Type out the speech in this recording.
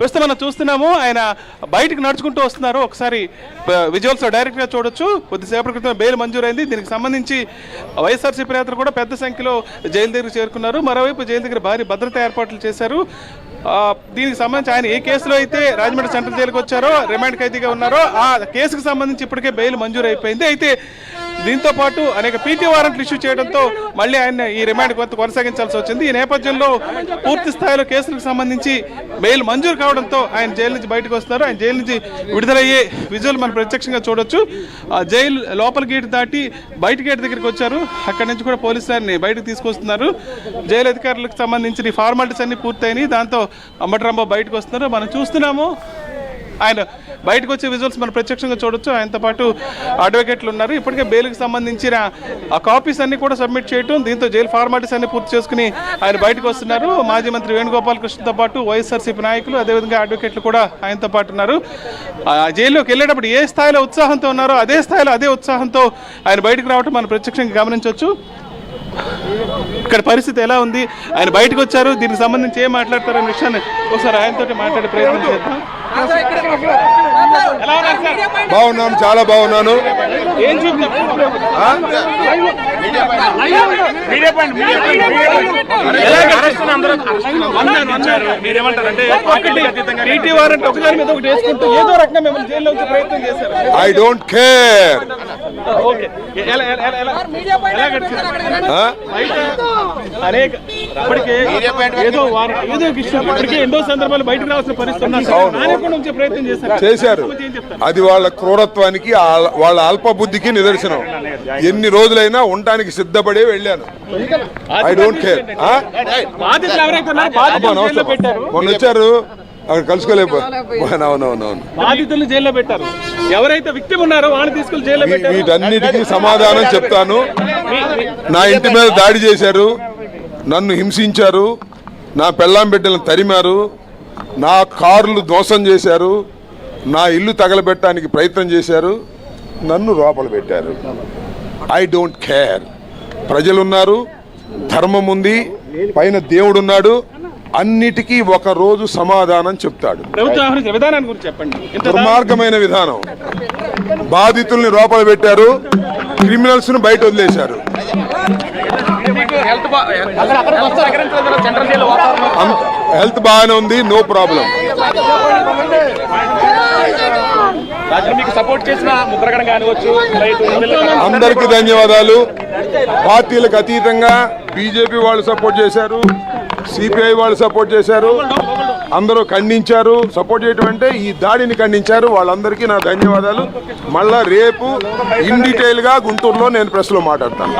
ప్రస్తుతం మనం చూస్తున్నాము ఆయన బయటకు నడుచుకుంటూ వస్తున్నారు. ఒకసారి విజువల్స్లో డైరెక్ట్గా చూడొచ్చు. కొద్దిసేపటి క్రితం బెయిల్ మంజూరైంది. దీనికి సంబంధించి వైఎస్ఆర్సీపీ నేతలు కూడా పెద్ద సంఖ్యలో జైలు దగ్గర చేరుకున్నారు. మరోవైపు జైలు దగ్గర భారీ భద్రతా ఏర్పాట్లు చేశారు. దీనికి సంబంధించి ఆయన ఏ కేసులో అయితే రాజమండ్రి సెంట్రల్ జైలుకి వచ్చారో రిమాండ్ ఖైదీగా ఉన్నారో ఆ కేసుకు సంబంధించి ఇప్పటికే బెయిల్ మంజూరు అయిపోయింది అయితే దీంతో పాటు అనేక పీటీ వారెంట్లు ఇష్యూ చేయడంతో మళ్ళీ ఆయన ఈ రిమాండ్ కొనసాగించాల్సి వచ్చింది. ఈ నేపథ్యంలో పూర్తి స్థాయిలో కేసులకు సంబంధించి బెయిల్ మంజూరు కావడంతో ఆయన జైలు నుంచి బయటకు వస్తున్నారు. ఆయన జైలు నుంచి విడుదలయ్యే విజువల్ మనం ప్రత్యక్షంగా చూడొచ్చు. జైలు లోపల గేట్ దాటి బయట గేట్ దగ్గరికి వచ్చారు. అక్కడి నుంచి కూడా పోలీసులు ఆయన్ని బయటకు తీసుకొస్తున్నారు. జైలు అధికారులకు సంబంధించిన ఫార్మాలిటీస్ అన్ని పూర్తయినాయి. దాంతో అంబటరాంబాబు బయటకు వస్తున్నారు. మనం చూస్తున్నాము ఆయన బయటకు వచ్చే విజువల్స్ మనం ప్రత్యక్షంగా చూడొచ్చు. ఆయనతో పాటు అడ్వకేట్లు ఉన్నారు. ఇప్పటికే బెయిల్కి సంబంధించిన ఆ కాపీస్ అన్ని కూడా సబ్మిట్ చేయటం దీంతో జైలు ఫార్మాలిటీస్ అన్ని పూర్తి చేసుకుని ఆయన బయటకు వస్తున్నారు. మాజీ మంత్రి వేణుగోపాల్ కృష్ణతో పాటు వైఎస్ఆర్సీపీ నాయకులు అదేవిధంగా అడ్వకేట్లు కూడా ఆయనతో పాటు ఉన్నారు. ఆ జైల్లోకి వెళ్ళేటప్పుడు ఏ స్థాయిలో ఉత్సాహంతో ఉన్నారో అదే స్థాయిలో అదే ఉత్సాహంతో ఆయన బయటకు రావటం మనం ప్రత్యక్షంగా గమనించవచ్చు. ఇక్కడ పరిస్థితి ఎలా ఉంది? ఆయన బయటకు వచ్చారు. దీనికి సంబంధించి ఏం మాట్లాడతారనే విషయాన్ని ఒకసారి ఆయనతో మాట్లాడే ప్రయత్నం చేద్దాం. బాగున్నాను చాలా బాగున్నాను. I don't care okay. అనేక ఇప్పటికే ఏదో ఏదో ఇప్పటికే ఎన్నో సందర్భాలు బయటకు రావాల్సిన పరిస్థితి ప్రయత్నం చేశారు. చేశారు. అది వాళ్ళ క్రూరత్వానికి వాళ్ళ అల్ప బుద్ధికి నిదర్శనం. ఎన్ని రోజులైనా ఉండటానికి సిద్ధపడే వెళ్ళాను. ఐ డోంట్ కేర్ మొన్న వచ్చారు అక్కడ కలుసుకోలేకపో అవునవునవును బాధితులు జైల్లో పెట్టారు. ఎవరైతే విక్టిమ్ ఉన్నారో వాళ్ళని తీసుకెళ్ళి జైల్లో వీటన్నిటికీ సమాధానం చెప్తాను. నా ఇంటి మీద దాడి చేశారు. నన్ను హింసించారు. నా పెళ్ళాం బిడ్డలను తరిమారు. నా కార్లు ధ్వంసం చేశారు. నా ఇల్లు తగలబెట్టడానికి ప్రయత్నం చేశారు. నన్ను లోపల పెట్టారు. I don't care. ప్రజలున్నారు. ధర్మం ఉంది. పైన దేవుడున్నాడు. అన్నిటికీ ఒక రోజు సమాధానం చెప్తాడు. ప్రభుత్వ వ్యవహరించే విధానాన్ని గురించి చెప్పండి. ఇంత దుర్మార్గమైన విధానం. బాధితుల్ని లోపల పెట్టారు క్రిమినల్స్ను బయట వదిలేశారు. హెల్త్ బాగానే ఉంది నో ప్రాబ్లం అందరికి ధన్యవాదాలు. పార్టీలకు అతీతంగా బీజేపీ వాళ్ళు సపోర్ట్ చేశారు. సిపిఐ వాళ్ళు సపోర్ట్ చేశారు. అందరూ ఖండించారు. సపోర్ట్ చేయటం అంటే ఈ దాడిని ఖండించారు. వాళ్ళందరికీ నా ధన్యవాదాలు. మళ్ళా రేపు ఇన్ డీటెయిల్గా గుంటూరులో నేను ప్రెస్లో మాట్లాడతాను.